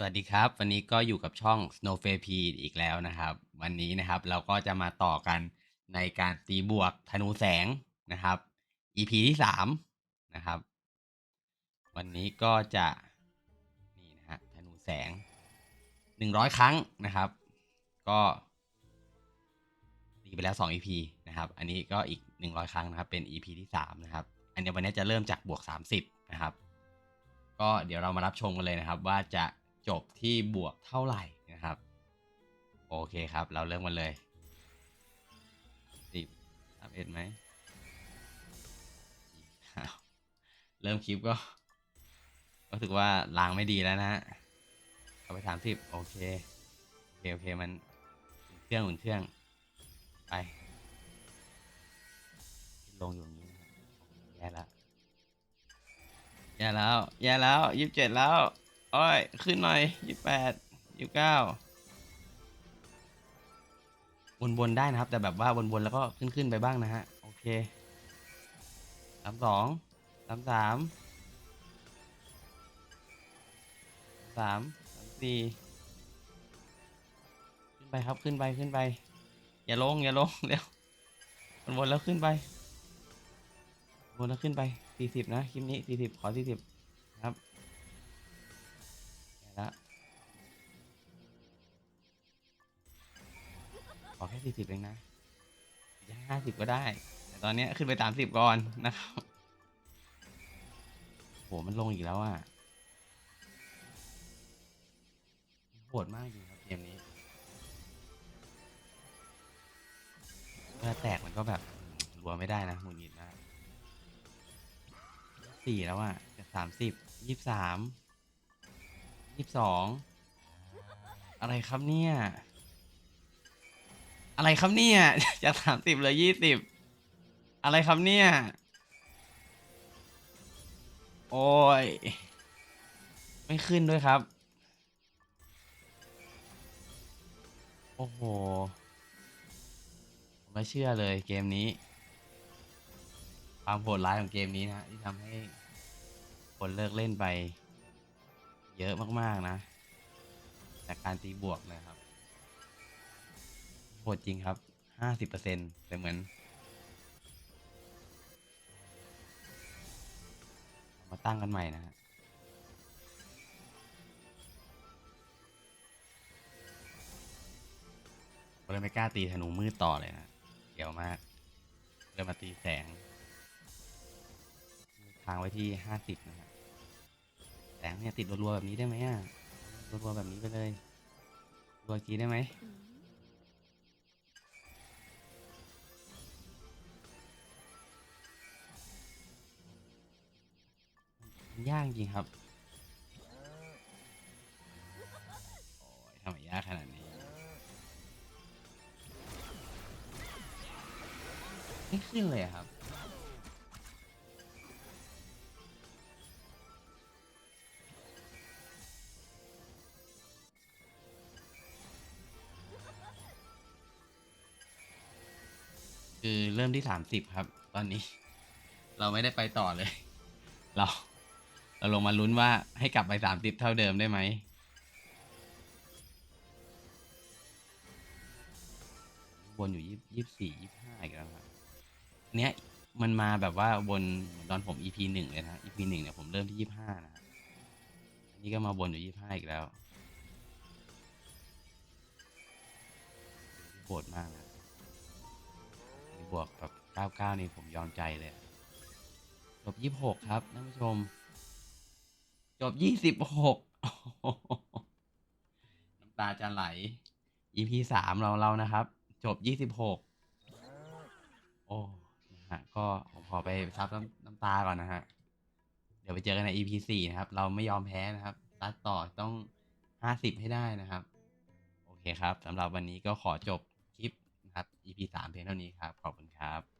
สวัสดีครับ วันนี้ก็อยู่กับช่อง Snow f a i r p อีกแล้วนะครับ วันนี้นะครับเราก็จะมาต่อกันในการตีบวกธนูแสงนะครับ EP ที่สามนะครับ วันนี้ก็จะนี่นะฮะธนูแสงหนึ่งร้อยครั้งนะครับ ก็ตีไปแล้วสอง EP นะครับ อันนี้ก็อีกหนึ่งร้อยครั้งนะครับเป็น EP ที่สามนะครับ อันนี้วันนี้จะเริ่มจากบวกสามสิบนะครับ ก็เดี๋ยวเรามารับชมกันเลยนะครับว่าจะ จบที่บวกเท่าไหร่นะครับ โอเคครับ เราเริ่มกันเลยสิบสามเอ็ดไหมเริ่มคลิปก็ก็ถือว่าล้างไม่ดีแล้วนะฮะเอาไปสามสิบโอเค โอเค โอเค มันเครื่องอุ่นเครื่อง ไป ลงอยู่นี้ แย่แล้ว แย่แล้ว แย่แล้วยี่สิบเจ็ดแล้ว โอ้ย ขึ้นหน่อยยี่แปดยี่เก้าวนๆได้นะครับ แต่แบบว่าวนๆแล้วก็ขึ้นๆไปบ้างนะฮะ โอเคสามสองสามสามสามสามสี่ขึ้นไปครับขึ้นไปขึ้นไป อย่าลงอย่าลงเร็ววนๆแล้วขึ้นไปวนแล้วขึ้นไปสี่สิบนะคลิปนี้สี่สิบขอสี่สิบครับ ละขอแค่สี่สิบเองนะจะห้าสิบก็ได้ แต่ตอนนี้ขึ้นไปสามสิบก่อนนะครับโหมันลงอีกแล้วอะโหดมากจริงครับเกมนี้เวลาแตกมันก็แบบรัวไม่ได้นะหงุดหงิดมากสี่แล้วอะจะสามสิบยี่สาม ยี่สองอะไรครับเนี่ย อะไรครับเนี่ยจากสามสิบเหลือยี่สิบอะไรครับเนี่ย โอ้ย ไม่ขึ้นด้วยครับ โอ้โหไม่เชื่อเลยเกมนี้ ความโหดร้ายของเกมนี้นะที่ทำให้คนเลิกเล่นไป เยอะมากๆนะ จากการตีบวกนะครับโหดจริงครับห้าสิบเปอร์เซ็นต์แต่เหมือน มาตั้งกันใหม่นะฮะเลยไม่กล้าตีธนูมืดต่อเลยนะเดี๋ยวมากเลยมาตีแสงค้างไว้ที่ห้าสิบนะฮะ แสงเนี่ยติดรัวๆแบบนี้ได้ไหมอะรัวๆแบบนี้ไปเลยรัวอีกทีได้ไหมยากจริงครับโอ้ยทำไมยากขนาดนี้ไม่ขึ้นเลยครับ คือเริ่มที่สามสิบครับ ตอนนี้ เราไม่ได้ไปต่อเลย เรา เราลงมาลุ้นว่าให้กลับไปสามสิบเท่าเดิมได้ไหมวนอยู่ยี่ยี่สี่ยี่ห้าอีกแล้วครับเนี้ยมันมาแบบว่าวนตอนผม EP หนึ่งเลยนะ EP หนึ่งเนี่ยผมเริ่มที่ยี่ห้านะฮะอันนี้ก็มาวนอยู่ยี่ห้าอีกแล้วโหดมากนะ บวกแบบ99 นี่ผมยอมใจเลยจบ 26 ครับท่านผู้ชม จบ 26 น้ำตาจะไหล EP 3 เราเรานะครับ จบ 26 โอ้นะฮะก็ผมขอไปซับน้ำน้ำตาก่อนนะฮะ เดี๋ยวไปเจอกันใน EP 4 นะครับ เราไม่ยอมแพ้นะครับตัดต่อต้อง 50 ให้ได้นะครับ โอเคครับสำหรับวันนี้ก็ขอจบคลิปนะครับ EP 3 เพียงเท่านี้ครับ ขอบคุณครับ